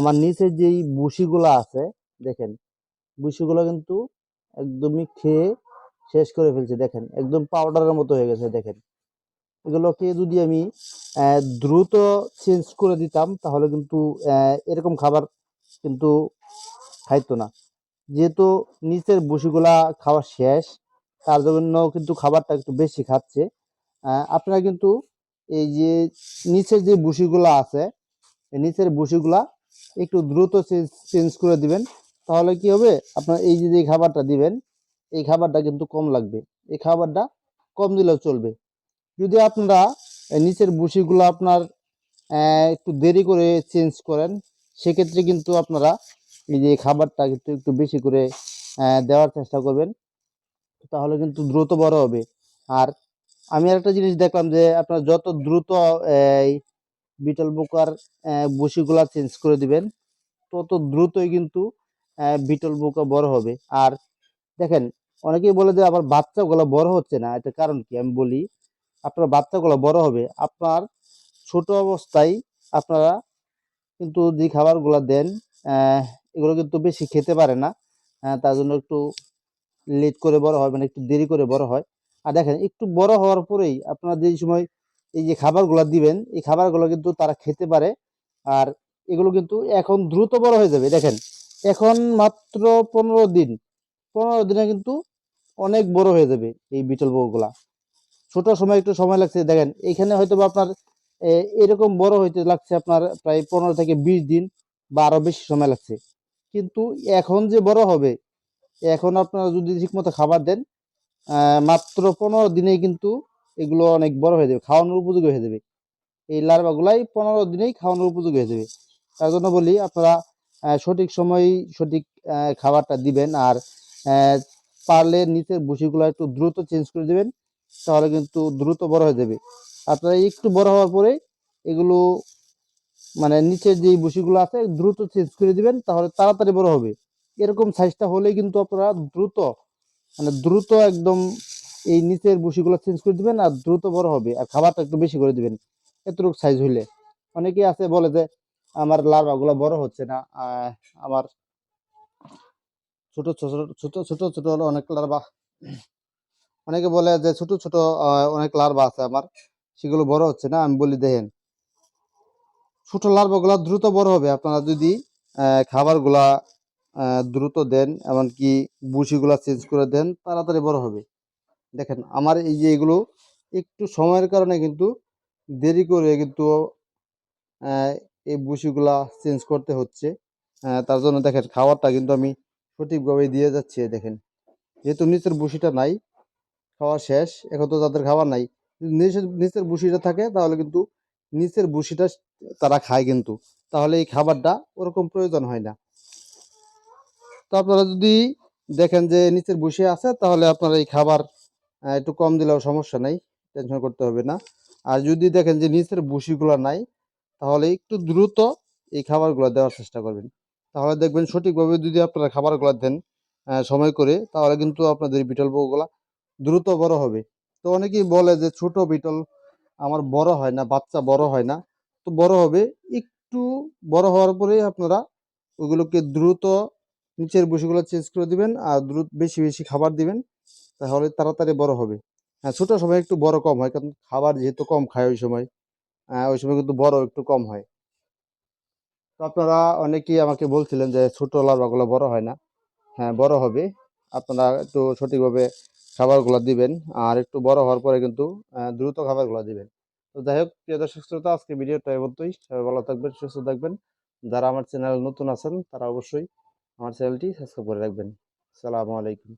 আমার নিচে যেই বুশিগুলো আছে, দেখেন, বুশিগুলো কিন্তু একদমই খেয়ে শেষ করে ফেলছে, দেখেন, একদম পাউডারের মতো হয়ে গেছে, দেখেন। এগুলোকে যদি আমি দ্রুত চেঞ্জ করে দিতাম, তাহলে কিন্তু এরকম খাবার কিন্তু খাইতো না। যেহেতু নিচের বুশিগুলা খাওয়া শেষ, তার জন্য কিন্তু খাবারটা একটু বেশি খাচ্ছে। আপনারা কিন্তু এই যে নিচের যে বুশিগুলা আছে নিচের বুশিগুলা একটু দ্রুত চেঞ্জ করে দিবেন। তাহলে কি হবে? আপনার এই যে যে খাবারটা দিবেন, এই খাবারটা কিন্তু কম লাগবে। এই খাবারটা কম দিলেও চলবে। যদি আপনারা নিচের বুশিগুলো আপনার একটু দেরি করে চেঞ্জ করেন, সেক্ষেত্রে কিন্তু আপনারা এই যে, খাবারটা কিন্তু একটু বেশি করে দেওয়ার চেষ্টা করবেন। তাহলে কিন্তু দ্রুত বড় হবে। আর আমি একটা জিনিস দেখলাম যে, আপনার যত দ্রুত এই বিটল পোকার বসিগুলা চেঞ্জ করে দিবেন। তত দ্রুতই কিন্তু বিটল পোকা বড় হবে। আর দেখেন, অনেকেই বলে যে আবার বাচ্চাগুলো বড় হচ্ছে না। এটা কারণ কি? আমি বলি, আপনার বাচ্চাগুলো বড় হবে, আপনার ছোট অবস্থায় আপনারা কিন্তু যে খাবারগুলো দেন এগুলো কিন্তু বেশি খেতে পারে না। তার জন্য একটু লেট করে বড় হয় মানে একটু দেরি করে বড় হয়। আর দেখেন, একটু বড় হওয়ার পরেই আপনারা যে সময় এই যে খাবারগুলো দিবেন, এই খাবারগুলো কিন্তু তারা খেতে পারে। আর এগুলো কিন্তু এখন দ্রুত বড় হয়ে যাবে। দেখেন, এখন মাত্র পনেরো দিন। পনেরো দিনে কিন্তু অনেক বড় হয়ে যাবে এই বিটল বউগুলা ছোট সময় একটু সময় লাগছে। দেখেন, এখানে হয়তো আপনার এরকম বড় হইতে লাগছে আপনার প্রায় পনেরো থেকে বিশ দিন বা আরও বেশি সময় লাগছে। কিন্তু এখন যে বড় হবে, এখন আপনারা যদি ঠিকমতো খাবার দেন মাত্র পনেরো দিনেই কিন্তু এগুলো অনেক বড় হয়ে যাবে, খাওয়ানোর উপযোগী হয়ে যাবে। এই লার্ভাগুলাই পনেরো দিনেই খাওয়ানোর উপযোগী হয়ে যাবে। তার জন্য বলি, আপনারা সঠিক সময় সঠিক খাবারটা দিবেন আর পারলে নিচের ভুসিগুলো একটু দ্রুত চেঞ্জ করে দেবেন, তাহলে কিন্তু দ্রুত বড় হয়ে যাবে। আপনারা একটু বড় হওয়ার পরে এগুলো মানে নিচের যে ভুসিগুলো আছে দ্রুত চেঞ্জ করে দিবেন, তাহলে তাড়াতাড়ি বড় হবে। এরকম সাইজটা হলেই কিন্তু আপনারা দ্রুত মানে দ্রুত একদম এই নিচের ভুসিগুলো চেঞ্জ করে দিবেন আর দ্রুত বড় হবে। আর খাবারটা একটু বেশি করে দিবেন। এতটুকু সাইজ হইলে। অনেকেই আছে বলে যে, আমার লার্ভা গুলো বড় হচ্ছে না। আমার ছোট ছোট ছোট ছোট ছোট অনেক লার্ভা অনেকে বলে যে, ছোট ছোট অনেক লার্ভা আছে আমার। সেগুলো বড় হচ্ছে না। আমি বলি, দেখেন, ছোট লার্ভা গুলা দ্রুত বড় হবে। আপনারা যদি খাবারগুলা দ্রুত দেন, এমনকি বুসিগুলা চেঞ্জ করে দেন, তাড়াতাড়ি বড় হবে। দেখেন, আমার এই যে এগুলো, একটু সময়ের কারণে কিন্তু দেরি করে কিন্তু এই বুসিগুলা চেঞ্জ করতে হচ্ছে। তার জন্য দেখেন খাবারটা কিন্তু আমি সঠিকভাবে দিয়ে যাচ্ছি দেখেন। যেহেতু নিচের বুসিটা নাই, খাওয়া শেষ, এখন তো তাদের খাবার নাই নিচের নিচের বুসিটা থাকে, তাহলে কিন্তু নিচের বুসিটা তারা খায় কিন্তু। তাহলে এই খাবারটা ওরকম প্রয়োজন হয় না। তো আপনারা যদি দেখেন যে নিচের বুসি আছে, তাহলে আপনারা এই খাবার একটু কম দিলেও সমস্যা নাই টেনশন করতে হবে না। আর যদি দেখেন যে নিচের বুসিগুলো নাই, তাহলে একটু দ্রুত এই খাবারগুলো দেওয়ার চেষ্টা করবেন। তাহলে দেখবেন সঠিকভাবে যদি আপনারা খাবারগুলো দেন সময় করে, তাহলে কিন্তু আপনাদের বিটল দ্রুত বড় হবে। তো অনেকেই বলে যে ছোট বিটল আমার বড় হয় না, বাচ্চা বড় হয় না। তো বড় হবে, একটু বড় হওয়ার পরে আপনারা ওইগুলোকে দ্রুত নিচের বসিগুলো চেঞ্জ করে দিবেন, আর দ্রুত বেশি বেশি খাবার দিবেন। তাহলে তাড়াতাড়ি বড় হবে। হ্যাঁ ছোটো সময় একটু বড় কম হয় কারণ খাবার যেহেতু কম খায় ওই সময়। আহ, ওই সময় কিন্তু বড় একটু কম হয়। তো আপনারা অনেকেই আমাকে বলছিলেন যে ছোট লার্ভাগুলো বড় হয় না। হ্যাঁ বড় হবে। আপনারা একটু সঠিকভাবে খাবারগুলো দিবেন। আর একটু বড় হওয়ার পরে কিন্তু দ্রুত খাবারগুলো দিবেন। তো যাই হোক প্রিয় দর্শক শ্রোতা আজকে ভিডিওটা এই মতোই। সবাই ভালো থাকবেন সুস্থ থাকবেন। যারা আমার চ্যানেল নতুন আছেন তারা অবশ্যই আমার চ্যানেলটি সাবস্ক্রাইব করে রাখবেন। আসসালামু আলাইকুম।